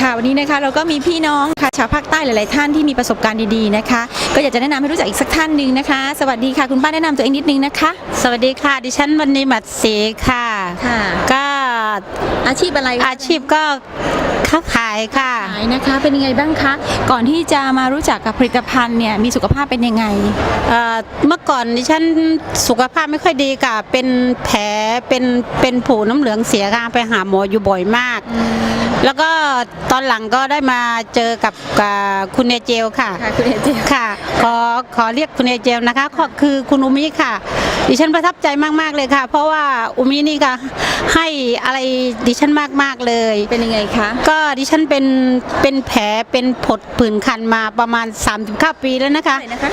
ค่ะวันนี้นะคะเราก็มีพี่น้องค่ะชาวภาคใต้หลาย ๆ ท่านที่มีประสบการณ์ดี ๆ นะคะ ก็อยากจะแนะนำให้รู้จักอีกสักท่านหนึ่งนะคะ สวัสดีค่ะคุณป้าแนะนำตัวเองนิดนึงนะคะสวัสดีค่ะ ดิฉันวันนี้หมัดศรีค่ะ ค่ะ ก็อาชีพอะไรอาชีพก็ค้าขายค่ะ ขายนะคะเป็นยังไงบ้างคะก่อนที่จะมารู้จักกับผลิตภัณฑ์เนี่ยมีสุขภาพเป็นยังไง เอ่อเมื่อก่อนดิฉันสุขภาพไม่ค่อยดีค่ะ เป็นแผลเป็นเป็นผูน้ำเหลืองเสียค่ะไปหาหมออยู่บ่อยมาก แล้วก็ตอนหลังก็ได้มาเจอกับกับคุณเอเจลค่ะ ค่ะคุณเอเจค่ะ ขอขอเรียกคุณเอเจลนะคะก็คือคุณอุมิค่ะ ดิฉันประทับใจมาก ๆ เลยค่ะ เพราะว่าอุมินี่ก็ให้อะไรดิฉันมาก ๆ เลย เป็นยังไงคะ ก็ดิฉันเป็นเป็นแผลเป็นผดผื่นคันมาประมาณ 39 ปีแล้วนะคะเท่าไหร่นะคะ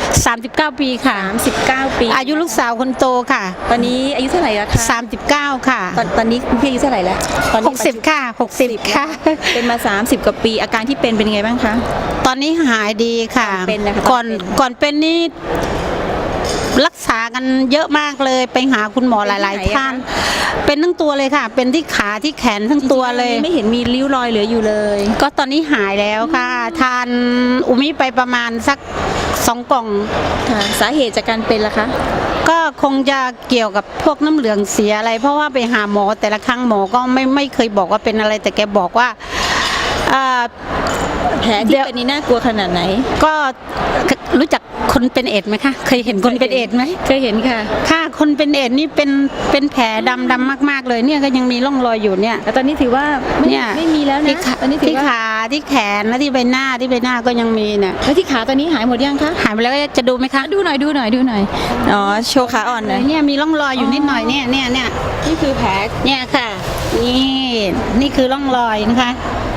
39 ปีค่ะ 39 ปี อายุลูกสาวคนโตค่ะ ตอนนี้อายุเท่าไหร่แล้วคะ39 ค่ะ ตอนตอนนี้คุณพี่อายุเท่าไหร่แล้วตอนนี้60 ค่ะ 60 ค่ะเป็นมา 30 กว่าปี อาการที่เป็นเป็นยังไงบ้างคะ ตอนนี้หายดีค่ะ ก่อนเป็นนะคะก่อนตอนเป็นก่อนเป็นนี่ รักษากันเยอะมากเลยไปหาคุณหมอหลาย ๆ ท่าน เป็นทั้งตัวเลยค่ะ เป็นที่ขาที่แขนทั้งตัวเลย ไม่เห็นมีริ้วรอยเหลืออยู่เลย ก็ตอนนี้หายแล้วค่ะ ทานอุมิไปประมาณสักสองกล่องค่ะสาเหตุจากการเป็นล่ะคะ ก็คงจะเกี่ยวกับพวกน้ำเหลืองเสียอะไร เพราะว่าไปหาหมอแต่ละครั้งหมอก็ไม่ไม่เคยบอกว่าเป็นอะไร แต่แกบอกว่าอ่า แผลเดี๋ที่ยวเป็นนี่น่ากลัวขนาดไหน ก็รู้จักคนเป็นเอดส์ไหมคะ เคยเห็นคนเป็นเอดส์ไหมเคยเห็นค่ะ ค่ะคนเป็นเอดส์นี่เป็นเป็นแผลดำดำมาก ๆ เลยเนี่ยก็ยังมีร่องรอยอยู่เนี่ยแต่ตอนนี้ถือว่าไม่เนี่ยไม่มีแล้วที่นะขาตอนนี้ถืที่อว่าขาที่แขนและที่ใบหน้าที่ใบหน้าก็ยังมีเนี่ยแล้วที่ขาตอนนี้หายหมดยังคะหายไปแล้วจะดูไหมคะดูหน่อยดูหน่อยดูหน่อยอ๋อโชว์ขาอ่อนหน่อยเนี่ยมีร่องรอยอยู่นิดหน่อยเนี่ยเนี่ยเนี่ยนี่คือแผลเนี่ยค่ะ นี่นี่คือร่องรอยนะคะ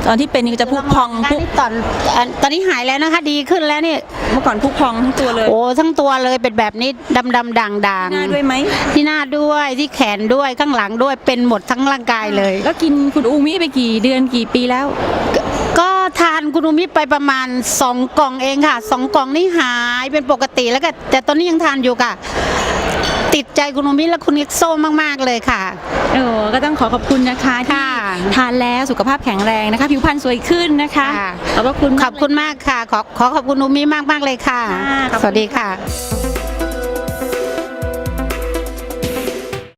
ตอนที่เป็นนี่จะพุพองร่รยพุนี่ตอนอันตอนนี้หายแล้วนะคะ ดีขึ้นแล้วนี่เมื่อก่อนพุพองทั้งตัวเลยโอ้ทั้งตัวเลยเป็นแบบนี้ดำดำด่างด่างหน้าด้วยไหมที่หน้าด้วยที่แขนด้วยข้างหลังด้วยเป็นหมดทั้งร่างกายเลย แล้วกินคุณอูมิไปกี่เดือนกี่ปีแล้วก็ทานกุนุมิไปประมาณ 2 กล่องเองค่ะสองกล่องนี่หายเป็นปกติแล้วก็แต่ตอนนี้ยังทานอยู่ค่ะ ติดใจกุนุมิและคุณเอ็กโซมากๆเลยค่ะ โอ้ก็ต้องขอขอบคุณนะคะที่ค่ะ ทานแล้วสุขภาพแข็งแรงนะคะ ผิวพรรณสวยขึ้นนะคะค่ะขอบพระคุณมากขอบคุณมากค่ะ ขอขอขอบคุณนุมิมากมากๆเลยค่ะ ค่ะขอบคุณ สวัสดีค่ะ